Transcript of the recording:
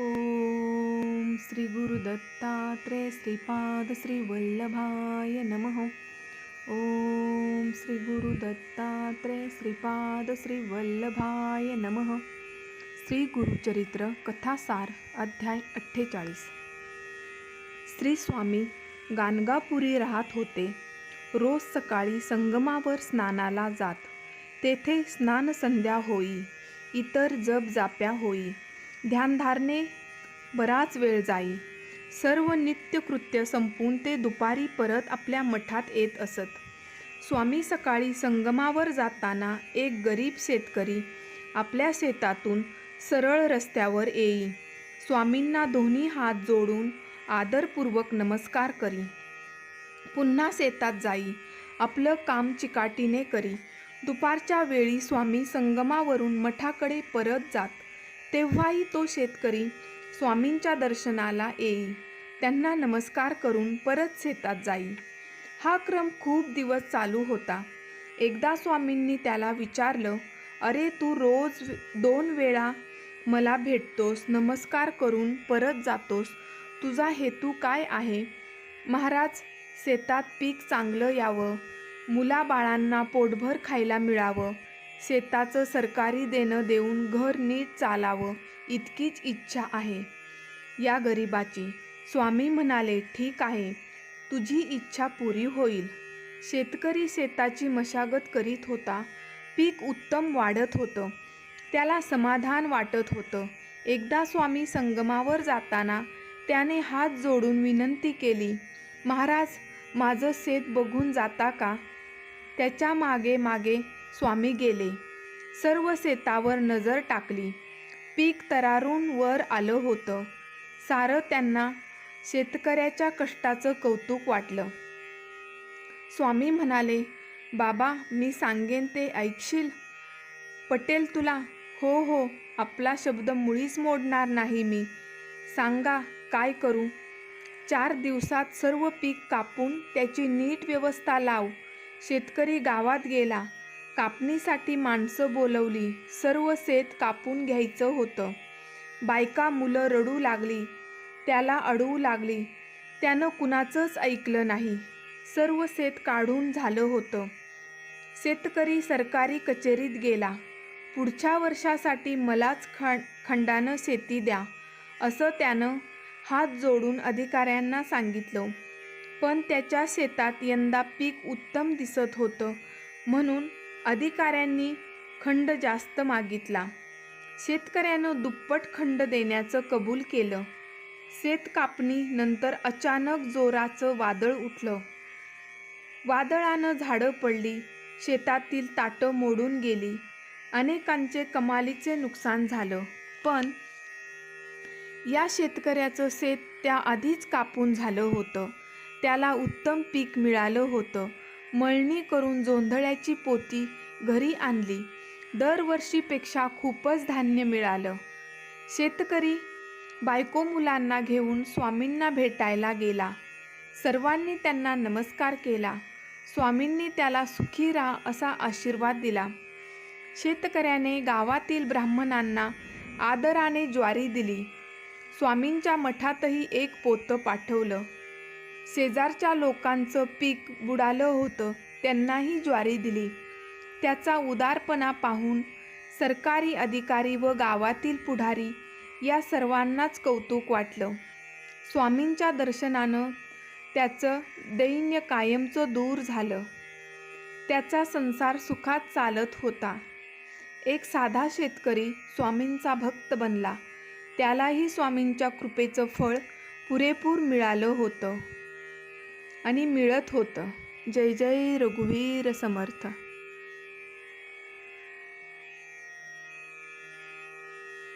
ओम श्री गुरुदत्तात्रय श्रीपाद श्री वल्लभाय नमः। ओम श्री गुरुदत्तात्रय श्रीपाद श्री वल्लभाय नमः। श्री गुरुचरित्र कथासार अध्याय अठ्ठेचाळीस। श्री स्वामी गाणगापुरी राहत होते. रोज सकाळी संगमावर स्नानाला जात. तेथे स्नानसंध्या होई. इतर जप जाप्या होई. ध्यानधारणे बराच वेळ जाई. सर्व नित्यकृत्य संपून ते दुपारी परत आपल्या मठात येत असत. स्वामी सकाळी संगमावर जाताना एक गरीब शेतकरी आपल्या शेतातून सरळ रस्त्यावर येई. स्वामींना दोन्ही हात जोडून आदरपूर्वक नमस्कार करी. पुन्हा शेतात जाई. आपलं काम चिकाटीने करी. दुपारच्या वेळी स्वामी संगमावरून मठाकडे परत जात. तेव्हाही तो शेतकरी स्वामींच्या दर्शनाला येई. त्यांना नमस्कार करून परत शेतात जाई. हा क्रम खूप दिवस चालू होता. एकदा स्वामींनी त्याला विचारलं अरे तू रोज दोन वेळा मला भेटतोस नमस्कार करून परत जातोस. तुझा हेतू काय आहे? महाराज शेतात पीक चांगलं यावं. मुलाबाळांना पोटभर खायला मिळावं. शेताचं सरकारी देणं देऊन घर नीट चालावं इतकीच इच्छा आहे. या गरिबाची. स्वामी म्हणाले ठीक आहे. तुझी इच्छा पुरी होईल. शेतकरी शेताची मशागत करीत होता. पीक उत्तम वाढत होतं. त्याला समाधान वाटत होतं. एकदा स्वामी संगमावर जाताना त्याने हात जोडून विनंती केली महाराज माझं शेत बघून जाता का? त्याच्यामागे मागे स्वामी गेले. सर्व शेतावर नजर टाकली. पीक तरारून वर आलं होतं. सारं त्यांना शेतकऱ्याच्या कष्टाचं कौतुक वाटलं. स्वामी म्हणाले बाबा मी सांगेन ते ऐकशील? पटेल तुला. हो हो आपला शब्द मुळीच मोडणार नाही मी. सांगा काय करू? चार दिवसात सर्व पीक कापून त्याची नीट व्यवस्था लाव. शेतकरी गावात गेला. कापणीसाठी माणसं बोलवली सर्व शेत कापून घ्यायचं होतं. बायका मुलं रडू लागली त्याला अडवू लागली. त्यानं कुणाचंच ऐकलं नाही. सर्व शेत काढून झालं होतं. शेतकरी सरकारी कचेरीत गेला. पुढच्या वर्षासाठी मलाच खंड खंडानं शेती द्या असं त्यानं हात जोडून अधिकाऱ्यांना सांगितलं. पण त्याच्या शेतात यंदा पीक उत्तम दिसत होतं म्हणून अधिकाऱ्यांनी खंड जास्त मागितला. शेतकऱ्यानं दुप्पट खंड देण्याचं कबूल केलं. शेत कापणी नंतर अचानक जोराचं वादळ उठलं. वादळानं झाडं पडली शेतातील ताटं मोडून गेली. अनेकांचे कमालीचे नुकसान झालं. पण या शेतकऱ्याचं शेत त्याआधीच कापून झालं होतं. त्याला उत्तम पीक मिळालं होतं. मळणी करून जोंधळ्याची पोती घरी आणली. दरवर्षीपेक्षा खूपच धान्य मिळालं. शेतकरी बायको मुलांना घेऊन स्वामींना भेटायला गेला. सर्वांनी त्यांना नमस्कार केला. स्वामींनी त्याला सुखी राहा असा आशीर्वाद दिला. शेतकऱ्याने गावातील ब्राह्मणांना आदराने ज्वारी दिली. स्वामींच्या मठातही एक पोतं पाठवलं. शेजारच्या लोकांचं पीक बुडालं होतं त्यांनाही ज्वारी दिली. त्याचा उदारपणा पाहून सरकारी अधिकारी व गावातील पुढारी या सर्वांनाच कौतुक वाटलं. स्वामींच्या दर्शनानं त्याचं दैन्य कायमचं दूर झालं. त्याचा संसार सुखात चालत होता. एक साधा शेतकरी स्वामींचा भक्त बनला. त्यालाही स्वामींच्या कृपेचं फळ पुरेपूर मिळालं होतं. आणि मिळत होतं. जय जय रघुवीर समर्थ.